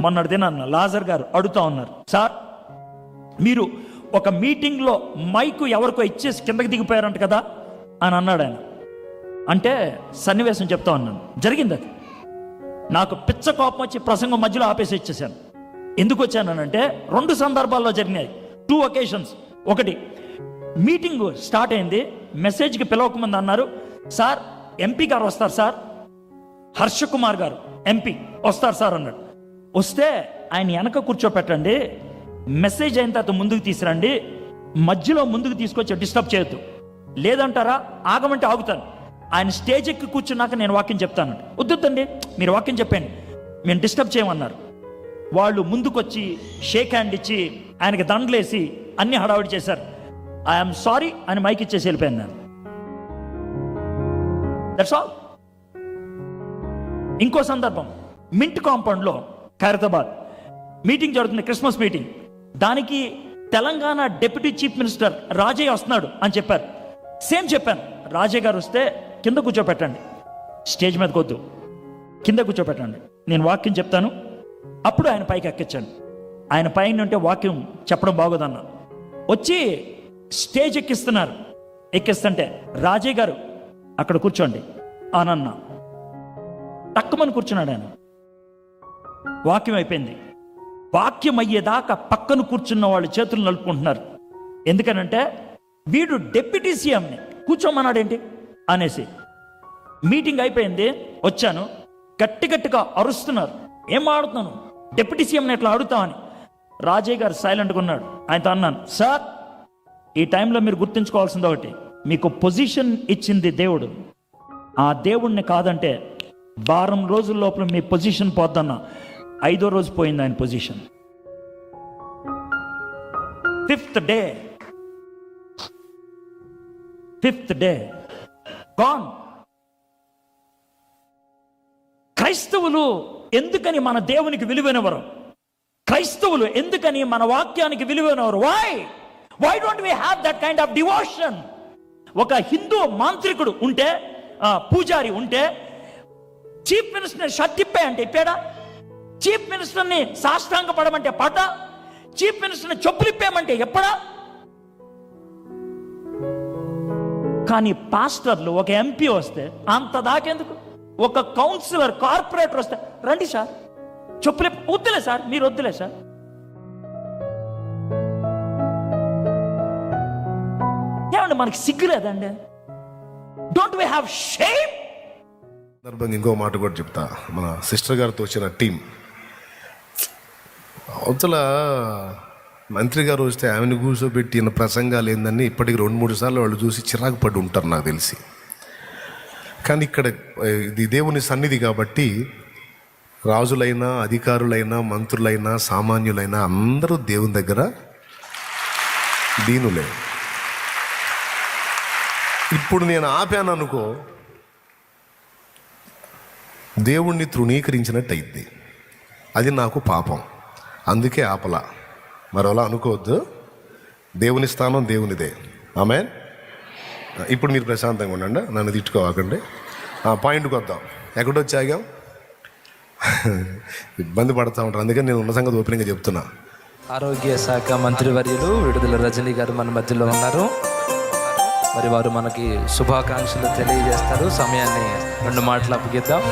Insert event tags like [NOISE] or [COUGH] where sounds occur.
మొన్నటి దినాన్న లాజర్ గారు అడుగుతా ఉన్నారు. సార్ మీరు ఒక మీటింగ్లో మైకు ఎవరికో ఇచ్చేసి కిందకి దిగిపోయారంట కదా? అని అన్నాడు ఆయన. అంటే సన్నివేశం చెప్తా ఉన్నాను. జరిగింది అది. నాకు పిచ్చ కోపం వచ్చి ప్రసంగం మధ్యలో ఆపేసి ఇచ్చేసాను ఎందుకు వచ్చానంటే రెండు సందర్భాల్లో జరిగినాయి. టూ ఒకేషన్స్ ఒకటి మీటింగ్ స్టార్ట్ అయింది. మెసేజ్కి పిలవకముందు అన్నారు సార్ ఎంపీ గారు వస్తారు సార్. హర్ష కుమార్ గారు ఎంపీ వస్తారు సార్ అన్నాడు. వస్తే ఆయన వెనక కూర్చోపెట్టండి. మెసేజ్ అయిన తర్వాత ముందుకు తీసురండి మధ్యలో ముందుకు తీసుకొచ్చి డిస్టర్బ్ చేయొద్దు. లేదంటారా ఆగమంటే ఆగుతాను. ఆయన స్టేజ్ ఎక్కి కూర్చున్నాక నేను వాక్యం చెప్తాను. వద్దుతండి మీరు వాక్యం చెప్పండి. మేము డిస్టర్బ్ చేయమన్నారు. వాళ్ళు ముందుకొచ్చి షేక్ హ్యాండ్ ఇచ్చి ఆయనకి దండలేసి అన్ని హడావిడి చేశారు. ఐఎమ్ సారీ అని మైక్ ఇచ్చేసి వెళ్ళిపోయాను నేను దట్స్ ఆల్ ఇంకో సందర్భం. మింట్ కాంపౌండ్లో ఖైరతాబాద్. మీటింగ్ జరుగుతుంది క్రిస్మస్ మీటింగ్. దానికి Telangana deputy chief minister Rajaiah వస్తున్నాడు అని చెప్పారు. సేమ్ చెప్పాను. రాజయ్య గారు వస్తే కింద కూర్చోపెట్టండి. స్టేజ్ మీద కొద్దు కింద కూర్చోపెట్టండి. నేను వాక్యం చెప్తాను. అప్పుడు ఆయన పైకి ఎక్కించాను ఆయన పైన ఉంటే వాక్యం చెప్పడం బాగోదన్న. వచ్చి స్టేజ్ ఎక్కిస్తున్నారు. ఎక్కిస్తుంటే రాజయ్య గారు అక్కడ కూర్చోండి. అని తక్కువని కూర్చున్నాడు ఆయన. వాక్యం అయిపోయింది వాక్యం అయ్యేదాకా పక్కన కూర్చున్న వాళ్ళు చేతులు నలుపుకుంటున్నారు. ఎందుకనంటే వీడు డెప్యూటీ సీఎంని కూర్చోమన్నాడేంటి? అనేసి. మీటింగ్ అయిపోయింది వచ్చాను. గట్టి గట్టిగా అరుస్తున్నారు. ఏం ఆడుతున్నాను డెప్యూటీ సీఎంని ఎట్లా ఆడుతామని రాజయ్య గారు సైలెంట్గా ఉన్నాడు. ఆయనతో అన్నాను సార్ ఈ టైంలో మీరు గుర్తుంచుకోవాల్సింది ఒకటి. మీకు పొజిషన్ ఇచ్చింది దేవుడు. ఆ దేవుణ్ణి కాదంటే వారం రోజుల లోపల మీ పొజిషన్ పోద్దన్నా. ఐదో రోజు పోయింది ఆయన position. Fifth day fifth day gone క్రైస్తవులు ఎందుకని మన దేవునికి విలువైనవరు? క్రైస్తవులు ఎందుకని మన వాక్యానికి విలువైనవరు? Why why don't we have that kind of devotion ఒక హిందూ మాంత్రికుడు ఉంటే ఆ, పూజారి ఉంటే చీఫ్ మినిస్టర్ షర్ట్ తిప్పే అంటే ఇప్పాడా? చీఫ్ మినిస్టర్ని సాష్టాంగ పడమంటే పాట చీఫ్ మినిస్టర్ని చెప్పులిప్పేమంటే ఎప్పుడా? కానీ పాస్టర్లు ఒక ఎంపీ వస్తే అంత దాకెందుకు? ఒక కౌన్సిలర్ కార్పొరేటర్ వస్తే రండి సార్. చెప్పులే వద్దులే సార్ మీరు వద్దులే సార్. ఏమండి మనకి సిగ్గులేదండి డోంట్ వీ హ్యావ్ షేమ్ సందర్భంగా ఇంకో మాట కూడా చెప్తా. మన సిస్టర్ గారితో వచ్చిన టీం అవతల మంత్రి గారు వస్తే ఆమెను కూర్చోబెట్టిన ప్రసంగాలు ఏందని ఇప్పటికి రెండు మూడు సార్లు వాళ్ళు చూసి చిరాకు పడి ఉంటారు నాకు తెలిసి. కానీ ఇక్కడ ఇది దేవుని సన్నిధి కాబట్టి రాజులైనా అధికారులైనా మంత్రులైనా సామాన్యులైనా అందరూ దేవుని దగ్గర దీనులే. ఇప్పుడు నేను ఆపాను అనుకో దేవుణ్ణి తృణీకరించినట్టు అయింది అది నాకు పాపం. అందుకే ఆపల. మరోలా అనుకోవద్దు. దేవుని స్థానం దేవునిదే. ఆమె ఇప్పుడు మీరు ప్రశాంతంగా ఉండండి. నన్ను తిట్టుకోవాకండి. పాయింట్కి వద్దాం. ఎక్కడొచ్చాగాం [LAUGHS] ఇబ్బంది పడతా ఉంటారు. అందుకని నేను ఉన్న సంగతి ఓపెనింగ్గా చెప్తున్నా. ఆరోగ్య శాఖ మంత్రివర్యులు విడుదల రజనీ గారు మన మధ్యలో ఉన్నారు. మరి వారు మనకి శుభాకాంక్షలు తెలియజేస్తారు. సమయాన్ని రెండు మాటలు అప్పగిద్దాం.